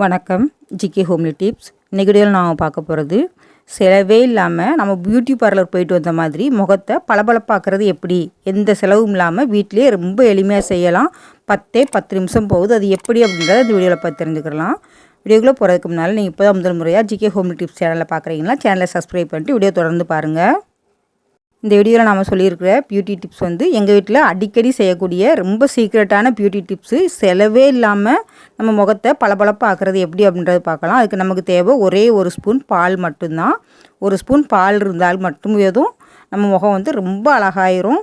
வணக்கம். GK homely tips. நெகடியில் நான் நாம் பார்க்க போகிறது செலவே இல்லாமல் நம்ம பியூட்டி பார்லர் போயிட்டு வந்த மாதிரி முகத்தை பளபளப்பாக்குறது எப்படி? எந்த செலவும் இல்லாமல் வீட்டிலேயே ரொம்ப எளிமையாக செய்யலாம். பத்தே பத்து நிமிஷம் போகுது. அது எப்படி அப்படின்றத இந்த வீடியோவில் பார்த்து தெரிஞ்சுக்கலாம். வீடியோக்குள்ளே போகிறதுக்கு முன்னால் நீங்கள் இப்போ தான் முதல் முறையாக ஜிகே ஹோம்லி டிப்ஸ் சேனலில் பார்க்குறீங்களா சேனலை சப்ஸ்கிரைப் பண்ணிட்டு வீடியோ தொடர்ந்து பாருங்கள் இந்த வீடியோவில் நாம் சொல்லியிருக்கிற பியூட்டி டிப்ஸ் வந்து எங்கள் வீட்டில் அடிக்கடி செய்யக்கூடிய ரொம்ப சீக்ரெட்டான பியூட்டி டிப்ஸு செலவே இல்லாமல் நம்ம முகத்தை பளபளப்பாக்குறது எப்படி அப்படின்றத பார்க்கலாம். அதுக்கு நமக்கு தேவை ஒரே ஒரு ஸ்பூன் பால் மட்டும்தான். ஒரு ஸ்பூன் பால் இருந்தால் மட்டும் எதுவும் நம்ம முகம் வந்து ரொம்ப அழகாயிரும்.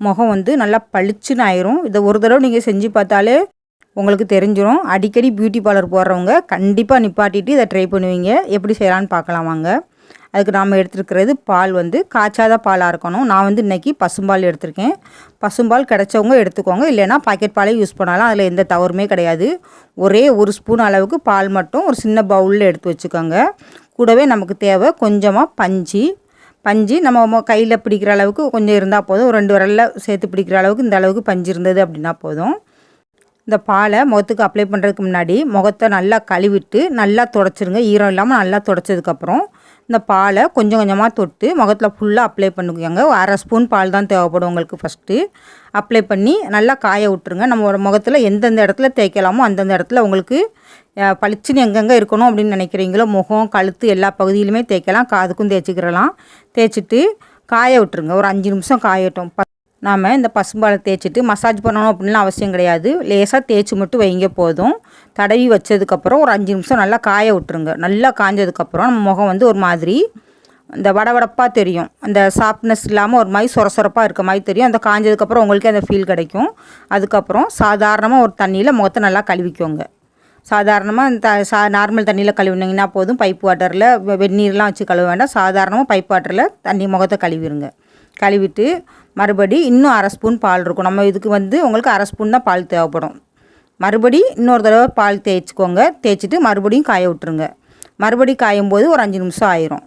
முகம் வந்து நல்லா பளிச்சுன்னு ஆயிரும். இதை ஒரு தடவை நீங்கள் செஞ்சு பார்த்தாலே உங்களுக்கு தெரிஞ்சிடும் அடிக்கடி பியூட்டி பார்லர் போடுறவங்க கண்டிப்பாக நிப்பாட்டிட்டு இதை ட்ரை பண்ணுவீங்க. எப்படி செய்யலான்னு பார்க்கலாம் வாங்க. அதுக்கு நாம் எடுத்துருக்கிறது பால் வந்து காய்ச்சாத பாலாக இருக்கணும். நான் வந்து இன்றைக்கி பசும்பால் எடுத்திருக்கேன். பசும்பால் கிடச்சவங்க எடுத்துக்கோங்க. இல்லைன்னா பாக்கெட் பாலே யூஸ் பண்ணாலும். அதில் எந்த தவறுமே கிடையாது. ஒரே ஒரு ஸ்பூன் அளவுக்கு பால் மட்டும் ஒரு சின்ன பவுலில் எடுத்து வச்சுக்கோங்க. கூடவே நமக்கு தேவை கொஞ்சமாக பஞ்சு. பஞ்சு நம்ம கையில் பிடிக்கிற அளவுக்கு கொஞ்சம் இருந்தால் போதும். ரெண்டு விரலில் சேர்த்து பிடிக்கிற அளவுக்கு இந்த அளவுக்கு பஞ்சு இருந்தது அப்படின்னா போதும். இந்த பாலை முகத்துக்கு அப்ளை பண்ணுறதுக்கு முன்னாடி முகத்தை நல்லா கழுவிட்டு நல்லா தொடச்சிருங்க. ஈரம் இல்லாமல் நல்லா தொடச்சதுக்கப்புறம் இந்த பாலை கொஞ்சம் கொஞ்சமாக தொட்டு முகத்தில் ஃபுல்லாக அப்ளை பண்ணிக்கோங்க. அரை ஸ்பூன் பால் தான் தேவைப்படும் உங்களுக்கு ஃபஸ்ட்டு அப்ளை பண்ணி நல்லா காய விட்டுருங்க. நம்ம முகத்தில் எந்தெந்த இடத்துல தேய்க்கலாமோ அந்தந்த இடத்துல உங்களுக்கு பளிச்சுன்னு எங்கெங்கே இருக்கணும் அப்படின்னு நினைக்கிறீங்களோ முகம் கழுத்து எல்லா பகுதியிலுமே தேய்க்கலாம். காதுக்கும் தேய்ச்சிக்கிறலாம் தேய்ச்சிட்டு காய விட்டுருங்க. ஒரு அஞ்சு நிமிஷம் காயட்டும். நாம் இந்த பசும்பாலை தேய்ச்சிட்டு மசாஜ் பண்ணணும் அப்படின்லாம் அவசியம் கிடையாது. லேசாக தேய்ச்சி மட்டும் வைங்க போதும். தடவி வச்சதுக்கப்புறம் ஒரு அஞ்சு நிமிஷம் நல்லா காய விட்டுருங்க. நல்லா காஞ்சதுக்கப்புறம் நம்ம முகம் வந்து ஒரு மாதிரி இந்த வடவடப்பாக தெரியும். அந்த சாஃப்ட்னஸ் இல்லாமல் ஒரு மாதிரி சொரசொரப்பாக இருக்க மாதிரி தெரியும். அந்த காஞ்சதுக்கப்புறம் உங்களுக்கே அந்த ஃபீல் கிடைக்கும். அதுக்கப்புறம் சாதாரணமாக ஒரு தண்ணியில் முகத்தை நல்லா கழுவிக்கோங்க. சாதாரணமாக இந்த சா நார்மல் தண்ணியில் கழுவினீங்கன்னா போதும். பைப் வாட்டரில் வெந்நீர்லாம் வச்சு கழுவ வேண்டாம். சாதாரணமாக பைப் வாட்டரில் தண்ணி முகத்தை கழுவிடுங்க கழுவிட்டு மறுபடி இன்னும் அரை ஸ்பூன் பால் இருக்கும். நம்ம இதுக்கு வந்து உங்களுக்கு அரை ஸ்பூன் தான் பால் தேவைப்படும். மறுபடி இன்னொரு தடவை பால் தேய்ச்சிக்கோங்க. தேய்ச்சிட்டு மறுபடியும் காய விட்டுருங்க. மறுபடி காயும் போது ஒரு அஞ்சு நிமிஷம் ஆயிரும்.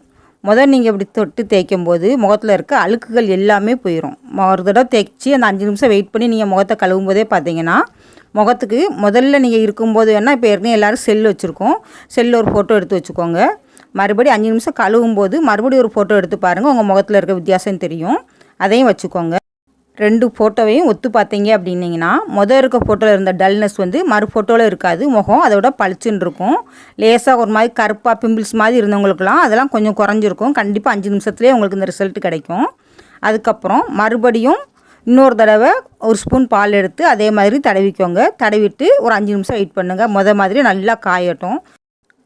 முதல் நீங்கள் இப்படி தொட்டு தேய்க்கும் போது முகத்தில் இருக்க அழுக்குகள் எல்லாமே போயிடும் ஒரு தடவை தேய்ச்சி அந்த அஞ்சு நிமிஷம் வெயிட் பண்ணி நீங்கள் முகத்தை கழுவும் போதே பார்த்தீங்கன்னா முகத்துக்கு முதல்ல நீங்கள் இருக்கும்போது வேணால் இப்போ ஏற்கனவே எல்லோரும் செல் வச்சுருக்கோம். செல்லில் ஒரு ஃபோட்டோ எடுத்து வச்சுக்கோங்க. மறுபடியும் அஞ்சு நிமிஷம் கழுவும் போது மறுபடியும் ஒரு ஃபோட்டோ எடுத்து பாருங்கள் உங்கள் முகத்தில் இருக்க வித்தியாசம் தெரியும். அதையும் வச்சுக்கோங்க. ரெண்டு ஃபோட்டோவையும் ஒத்து பார்த்தீங்க அப்படின்னிங்கன்னா மொதல் இருக்க ஃபோட்டோவில் இருந்த டல்னஸ் வந்து மறு ஃபோட்டோவில் இருக்காது. முகம் அதோட பளிச்சுன்னு இருக்கும். லேசாக ஒரு மாதிரி கருப்பாக பிம்பிள்ஸ் மாதிரி இருந்தவங்களுக்குலாம் அதெல்லாம் கொஞ்சம் குறைஞ்சிருக்கும். கண்டிப்பாக அஞ்சு நிமிஷத்துலேயே உங்களுக்கு இந்த ரிசல்ட் கிடைக்கும். அதுக்கப்புறம் மறுபடியும் இன்னொரு தடவை ஒரு ஸ்பூன் பால் எடுத்து அதே மாதிரி தடவிக்கோங்க. தடவிட்டு ஒரு அஞ்சு நிமிஷம் வெயிட் பண்ணுங்கள் முத மாதிரி நல்லா காயட்டும்.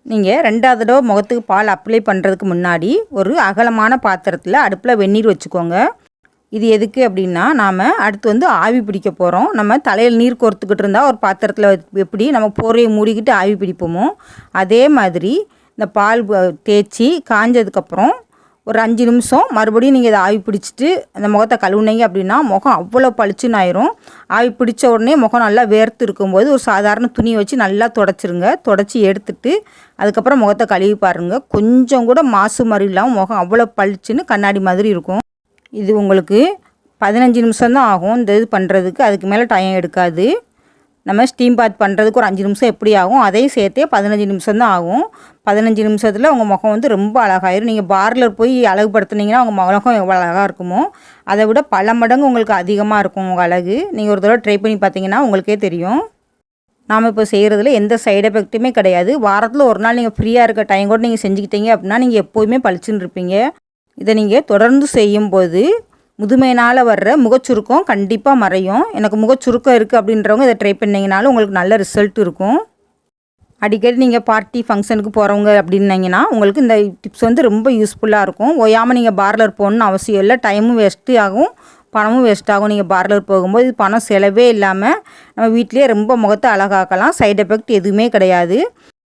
நீங்கள் ரெண்டாவது தடவை முகத்துக்கு பால் அப்ளை பண்ணுறதுக்கு முன்னாடி ஒரு அகலமான பாத்திரத்தில் அடுப்பில் வெந்நீர் வச்சுக்கோங்க. இது எதுக்கு அப்படின்னா நாம் அடுத்து வந்து ஆவி பிடிக்க போகிறோம் நம்ம தலையில் நீர் கோர்த்துக்கிட்டு இருந்தால் ஒரு பாத்திரத்தில் எப்படி நம்ம போரையை மூடிக்கிட்டு ஆவி பிடிப்போமோ அதே மாதிரி இந்த பால் தேய்ச்சி காஞ்சதுக்கப்புறம் ஒரு அஞ்சு நிமிஷம் மறுபடியும் நீங்கள் இதை ஆவி பிடிச்சிட்டு அந்த முகத்தை கழுவுனீங்க அப்படின்னா முகம் அவ்வளோ பளிச்சுன்னு ஆயிரும் ஆவி பிடிச்ச உடனே முகம் நல்லா வேர்த்து இருக்கும்போது ஒரு சாதாரண துணி வச்சு நல்லா தொடச்சிருங்க. தொடச்சி எடுத்துட்டு அதுக்கப்புறம் முகத்தை கழுவி பாருங்கள் கொஞ்சம் கூட மாசு மாதிரி இல்லாமல் முகம் அவ்வளோ பளிச்சுன்னு கண்ணாடி மாதிரி இருக்கும். இது உங்களுக்கு பதினஞ்சு நிமிஷம் தான் ஆகும். இந்த இது பண்ணுறதுக்கு அதுக்கு மேலே டைம் எடுக்காது. நம்ம ஸ்டீம் பாத் பண்ணுறதுக்கு ஒரு அஞ்சு நிமிஷம் எப்படி ஆகும்? அதையும் சேர்த்தே பதினஞ்சு நிமிஷம் தான் ஆகும். பதினஞ்சு நிமிஷத்தில் உங்கள் முகம் வந்து ரொம்ப அழகாயிரும். நீங்கள் பார்லர் போய் அழகுபடுத்துனீங்கன்னா உங்கள் முகம் எவ்வளோ அழகாக இருக்குமோ அதை விட பல மடங்கு உங்களுக்கு அதிகமாக இருக்கும் உங்கள் அழகு. நீங்கள் ஒரு தடவை ட்ரை பண்ணி பார்த்தீங்கன்னா உங்களுக்கே தெரியும். நாம் இப்போ செய்கிறதுல எந்த சைடு எஃபெக்ட்டுமே கிடையாது. வாரத்தில் ஒரு நாள் நீங்கள் ஃப்ரீயாக இருக்க டைம் கூட நீங்கள் செஞ்சுக்கிட்டீங்க அப்படின்னா நீங்கள் எப்போவுமே பளிச்சுன்னு இருப்பீங்க. இதை நீங்கள் தொடர்ந்து செய்யும்போது முதுமையினால் வர்ற முகச்சுருக்கம் கண்டிப்பாக மறையும். எனக்கு முகச்சுருக்கம் இருக்குது அப்படின்றவங்க இதை ட்ரை பண்ணிங்கனாலும் உங்களுக்கு நல்ல ரிசல்ட் இருக்கும். அடிக்கடி நீங்கள் பார்ட்டி ஃபங்க்ஷனுக்கு போகிறவங்க அப்படின்னீங்கன்னா உங்களுக்கு இந்த டிப்ஸ் வந்து ரொம்ப யூஸ்ஃபுல்லாக இருக்கும். ஓயாமல் நீங்கள் பார்லர் போகணுன்னு அவசியம் இல்லை. டைமும் வேஸ்ட்டு ஆகும். பணமும் வேஸ்ட் ஆகும். நீங்கள் பார்லர் போகும்போது இது பணம் செலவே இல்லாமல் நம்ம வீட்லேயே ரொம்ப முகத்தை அழகாக்கலாம். சைட் எஃபெக்ட் எதுவுமே கிடையாது.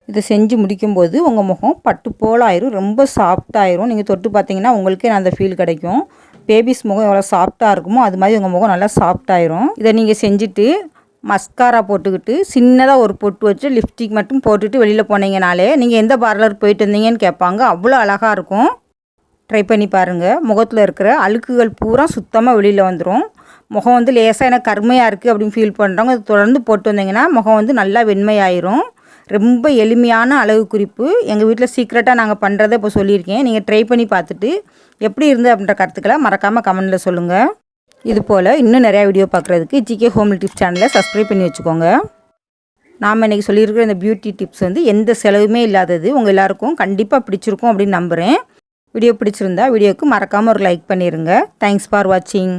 இதை செஞ்சு முடிக்கும்போது உங்கள் முகம் பட்டு போல் ஆயிரும் ரொம்ப சாஃப்டாயிரும் நீங்கள் தொட்டு பார்த்தீங்கன்னா உங்களுக்கே அந்த ஃபீல் கிடைக்கும். பேபிஸ் முகம் எவ்வளோ சாஃப்டாக இருக்குமோ அது மாதிரி உங்கள் முகம் நல்லா சாஃப்டாயிரும் இதை நீங்கள் செஞ்சுட்டு மஸ்காரா போட்டுக்கிட்டு சின்னதாக ஒரு பொட்டு வச்சு லிப்ஸ்டிக் மட்டும் போட்டுட்டு வெளியில் போனீங்கனாலே நீங்கள் எந்த பார்லர் போயிட்டு இருந்தீங்கன்னு கேட்பாங்க. அவ்வளோ அழகாக இருக்கும். ட்ரை பண்ணி பாருங்கள் முகத்தில் இருக்கிற அழுக்குகள் பூரா சுத்தமாக வெளியில் வந்துடும் முகம் வந்து லேசாக எனக்கு கருமையாக இருக்குது அப்படின்னு ஃபீல் பண்ணுறவங்க தொடர்ந்து போட்டு வந்தீங்கன்னா முகம் வந்து நல்லா வெண்மையாயிரும். ரொம்ப எளிமையான அளவு குறிப்பு. எங்கள் வீட்டில் சீக்ரெட்டாக நாங்கள் பண்ணுறதை இப்போ சொல்லியிருக்கேன். நீங்கள் ட்ரை பண்ணி பார்த்துட்டு எப்படி இருந்தது அப்படின்ற கருத்துக்களை மறக்காமல் கமெண்டில் சொல்லுங்கள் இது போல் இன்னும் நிறையா வீடியோ பார்க்குறதுக்கு ஜிகே ஹோம் டிப்ஸ் சேனலை சப்ஸ்கிரைப் பண்ணி வச்சுக்கோங்க. நாம் இன்றைக்கி சொல்லியிருக்கிற இந்த பியூட்டி டிப்ஸ் வந்து எந்த செலவுமே இல்லாதது. உங்கள் எல்லாருக்கும் கண்டிப்பாக பிடிச்சிருக்கும் அப்படின்னு நம்புகிறேன் வீடியோ பிடிச்சிருந்தா வீடியோவுக்கு மறக்காமல் ஒரு லைக் பண்ணிடுங்க தேங்க்ஸ் ஃபார் வாட்சிங்